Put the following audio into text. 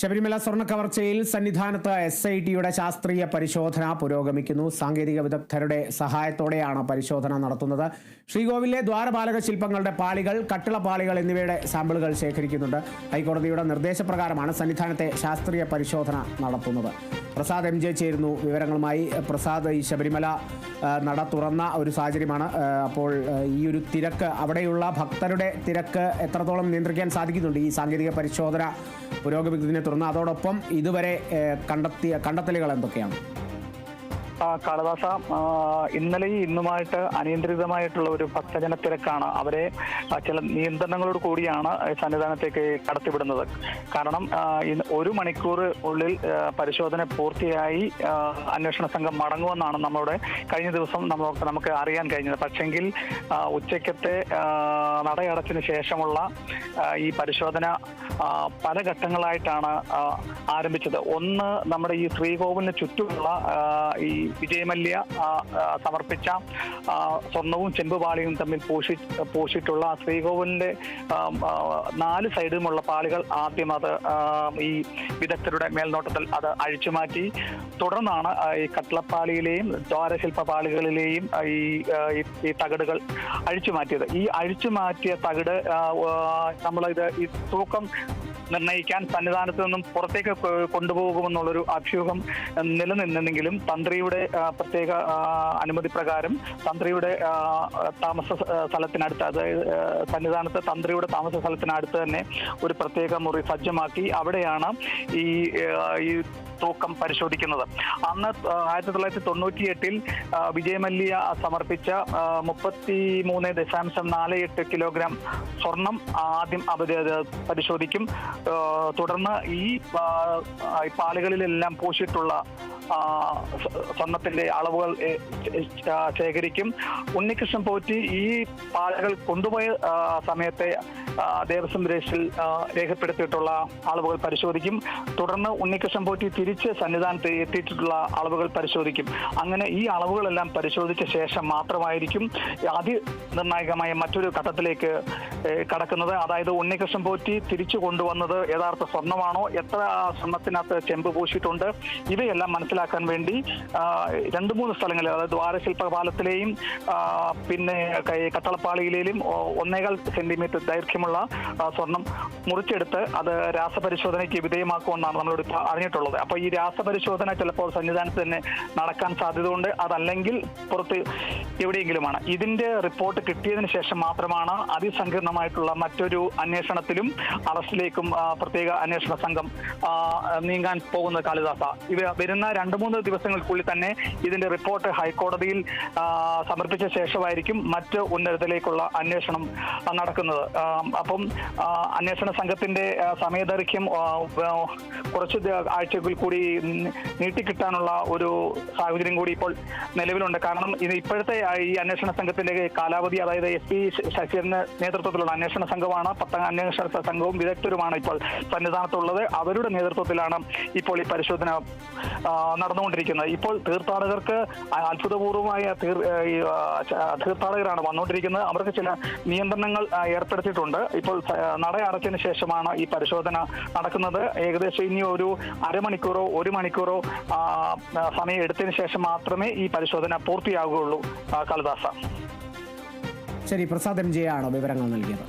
ശബരിമല സ്വർണ കവർച്ചയിൽ സന്നിധാനത്ത് S I ടിയുടെ ശാസ്ത്രീയ പരിശോധന പുരോഗമിക്കുന്നു. സാങ്കേതിക വിദഗ്ധരുടെ സഹായത്തോടെയാണ് പരിശോധന നടത്തുന്നത്. ശ്രീകോവിലെ ദ്വാരപാലക ശില്പങ്ങളുടെ പാളികൾ കട്ടിളപ്പാളികൾ എന്നിവയുടെ സാമ്പിളുകൾ ശേഖരിക്കുന്നുണ്ട്. ഹൈക്കോടതിയുടെ നിർദ്ദേശപ്രകാരമാണ് സന്നിധാനത്തെ ശാസ്ത്രീയ പരിശോധന നടത്തുന്നത്. പ്രസാദ് എം ജെ ചേരുന്നു. വിവരങ്ങളുമായി പ്രസാദ് ഈ ശബരിമല നട തുറന്ന ഒരു സാഹചര്യമാണ്. അപ്പോൾ ഈ ഒരു തിരക്ക് അവിടെയുള്ള ഭക്തരുടെ തിരക്ക് എത്രത്തോളം നിയന്ത്രിക്കാൻ സാധിക്കുന്നുണ്ട്? ഈ സാങ്കേതിക പരിശോധന പുരോഗമിക്കുന്നതിനെ തുടർന്ന് അതോടൊപ്പം ഇതുവരെ കണ്ടെത്തിയ കണ്ടെത്തലുകൾ എന്തൊക്കെയാണ്? കാളിദാസ ഇന്നലെ ഇന്നലെയും ഇന്നുമായിട്ട് അനിയന്ത്രിതമായിട്ടുള്ള ഒരു ഭക്തജന തിരക്കാണ്. അവരെ ചില നിയന്ത്രണങ്ങളോട് കൂടിയാണ് സന്നിധാനത്തേക്ക് കടത്തിവിടുന്നത്. കാരണം ഒരു മണിക്കൂർ ഉള്ളിൽ പരിശോധന പൂർത്തിയായി അന്വേഷണ സംഘം മടങ്ങുമെന്നാണ് നമ്മളുടെ കഴിഞ്ഞ ദിവസം നമുക്ക് നമുക്ക് അറിയാൻ കഴിഞ്ഞത്. പക്ഷെങ്കിൽ ഉച്ചയ്ക്കത്തെ നടയടച്ചിന് ശേഷമുള്ള ഈ പരിശോധന പല ഘട്ടങ്ങളായിട്ടാണ് ആരംഭിച്ചത്. ഒന്ന് നമ്മുടെ ഈ ശ്രീകോവിലിന് ചുറ്റുമുള്ള ഈ വിജയമല്യ സമർപ്പിച്ച സ്വർണവും ചെമ്പുപാളിയും തമ്മിൽ പൂശി പൂശിയിട്ടുള്ള ശ്രീകോവിലിന്റെ നാല് സൈഡിലുമുള്ള പാളികൾ ആദ്യം അത് ഈ വിദഗ്ധരുടെ മേൽനോട്ടത്തിൽ അത് അഴിച്ചുമാറ്റി. തുടർന്നാണ് ഈ കട്ടളപ്പാളിയിലെയും ദ്വാരശില്പ പാളികളിലെയും ഈ ഈ- തകിടുകൾ അഴിച്ചു മാറ്റിയത് ഈ അഴിച്ചു മാറ്റിയ തകിട് നമ്മൾ ഇത് ഈ തൂക്കം നിർണയിക്കാൻ സന്നിധാനത്ത് നിന്നും പുറത്തേക്ക് കൊണ്ടുപോകുമെന്നുള്ളൊരു അഭ്യൂഹം നിലനിന്നെങ്കിലും തന്ത്രിയുടെ പ്രത്യേക അനുമതി പ്രകാരം തന്ത്രിയുടെ താമസ സ്ഥലത്തിനടുത്ത് അതായത് സന്നിധാനത്ത് തന്ത്രിയുടെ താമസ സ്ഥലത്തിനടുത്ത് തന്നെ ഒരു പ്രത്യേക മുറി സജ്ജമാക്കി അവിടെയാണ് ഈ തൂക്കം പരിശോധിക്കുന്നത്. അന്ന് ആയിരത്തി തൊള്ളായിരത്തി തൊണ്ണൂറ്റി എട്ടിൽ വിജയമല്യ സമർപ്പിച്ച മുപ്പത്തി മൂന്ന് ദശാംശം നാല് എട്ട് കിലോഗ്രാം സ്വർണം ആദ്യം അവർ പരിശോധിക്കും. തുടർന്ന് ഈ പാലുകളിലെല്ലാം പൂശിയിട്ടുള്ള സ്വർണത്തിന്റെ അളവുകൾ ശേഖരിക്കും. ഉണ്ണികൃഷ്ണൻ പോറ്റി ഈ പാലകൾ കൊണ്ടുപോയ സമയത്തെ ദേവസ്വം രജിസ്റ്ററിൽ രേഖപ്പെടുത്തിയിട്ടുള്ള അളവുകൾ പരിശോധിക്കും. തുടർന്ന് ഉണ്ണികൃഷ്ണൻ പോറ്റി തിരിച്ച് സന്നിധാനത്ത് എത്തിയിട്ടുള്ള അളവുകൾ പരിശോധിക്കും. അങ്ങനെ ഈ അളവുകളെല്ലാം പരിശോധിച്ച ശേഷം മാത്രമായിരിക്കും അതി നിർണായകമായ മറ്റൊരു ഘട്ടത്തിലേക്ക് കടക്കുന്നത്. അതായത് ഉണ്ണികൃഷ്ണൻ പോറ്റി തിരിച്ചു കൊണ്ടുവന്നത് യഥാർത്ഥ സ്വർണമാണോ എത്ര സ്വർണത്തിനകത്ത് ചെമ്പ് പൂശിയിട്ടുണ്ട്? ഇവയെല്ലാം മനസ്സിലാക്കാൻ വേണ്ടി രണ്ട് മൂന്ന് സ്ഥലങ്ങളിൽ അതായത് ദ്വാരശില്പ പാലത്തിലെയും പിന്നെ കട്ടളപ്പാളിയിലെയും ഒന്നേകാൽ സെന്റിമീറ്റർ ദൈർഘ്യമുള്ള സ്വർണം മുറിച്ചെടുത്ത് അത് രാസപരിശോധനയ്ക്ക് വിധേയമാക്കുമെന്നാണ് നമ്മളോട് അറിഞ്ഞിട്ടുള്ളത്. അപ്പോൾ ഈ രാസപരിശോധന ചിലപ്പോൾ സന്നിധാനത്ത് തന്നെ നടക്കാൻ സാധ്യതയുണ്ട്. അതല്ലെങ്കിൽ പുറത്ത് എവിടെയെങ്കിലുമാണ്. ഇതിന്റെ റിപ്പോർട്ട് കിട്ടിയതിന് ശേഷം മാത്രമാണ് അതിസങ്കീർണമായിട്ടുള്ള മറ്റൊരു അന്വേഷണത്തിലും അറസ്റ്റിലേക്കും പ്രത്യേക അന്വേഷണ സംഘം നീങ്ങാൻ പോകുന്നത് കാളിദാസ. ഇവ വരുന്ന രണ്ട് മൂന്ന് ദിവസങ്ങൾക്കുള്ളിൽ തന്നെ ഇതിന്റെ റിപ്പോർട്ട് ഹൈക്കോടതിയിൽ സമർപ്പിച്ച ശേഷമായിരിക്കും മറ്റ് ഉന്നതത്തിലേക്കുള്ള അന്വേഷണം നടക്കുന്നത്. അപ്പം അന്വേഷണ സംഘത്തിന്റെ സമയദൈർഘ്യം കുറച്ച് ആഴ്ചകൾ കൂടി നീട്ടിക്കിട്ടാനുള്ള ഒരു സാഹചര്യം കൂടി ഇപ്പോൾ നിലവിലുണ്ട്. കാരണം ഇത് ഇപ്പോഴത്തെ ഈ അന്വേഷണ സംഘത്തിന്റെ കാലാവധി അതായത് എസ് പി ശശീറിന്റെ നേതൃത്വത്തിലുള്ള അന്വേഷണ സംഘമാണ് പത്താം അന്വേഷണ സംഘവും വിദഗ്ധരുമാണ് ഇപ്പോൾ സന്നിധാനത്തുള്ളത്. അവരുടെ നേതൃത്വത്തിലാണ് ഇപ്പോൾ ഈ പരിശോധന നടന്നുകൊണ്ടിരിക്കുന്നത്. ഇപ്പോൾ തീർത്ഥാടകർക്ക് അത്ഭുതപൂർവമായ തീർത്ഥാടകരാണ് വന്നുകൊണ്ടിരിക്കുന്നത്. അവർക്ക് ചില നിയന്ത്രണങ്ങൾ ഏർപ്പെടുത്തിയിട്ടുണ്ട്. ഇപ്പോൾ നട അടച്ചതിന് ശേഷമാണ് ഈ പരിശോധന നടക്കുന്നത്. ഏകദേശം ഇനി ഒരു അരമണിക്കൂറോ ഒരു മണിക്കൂറോ സമയം എടുത്തതിന് ശേഷം മാത്രമേ ഈ പരിശോധന പൂർത്തിയാകുകയുള്ളൂ കാളിദാസ. ശരി പ്രസാദ് എം ജെ ആണോ വിവരങ്ങൾ നൽകിയത്.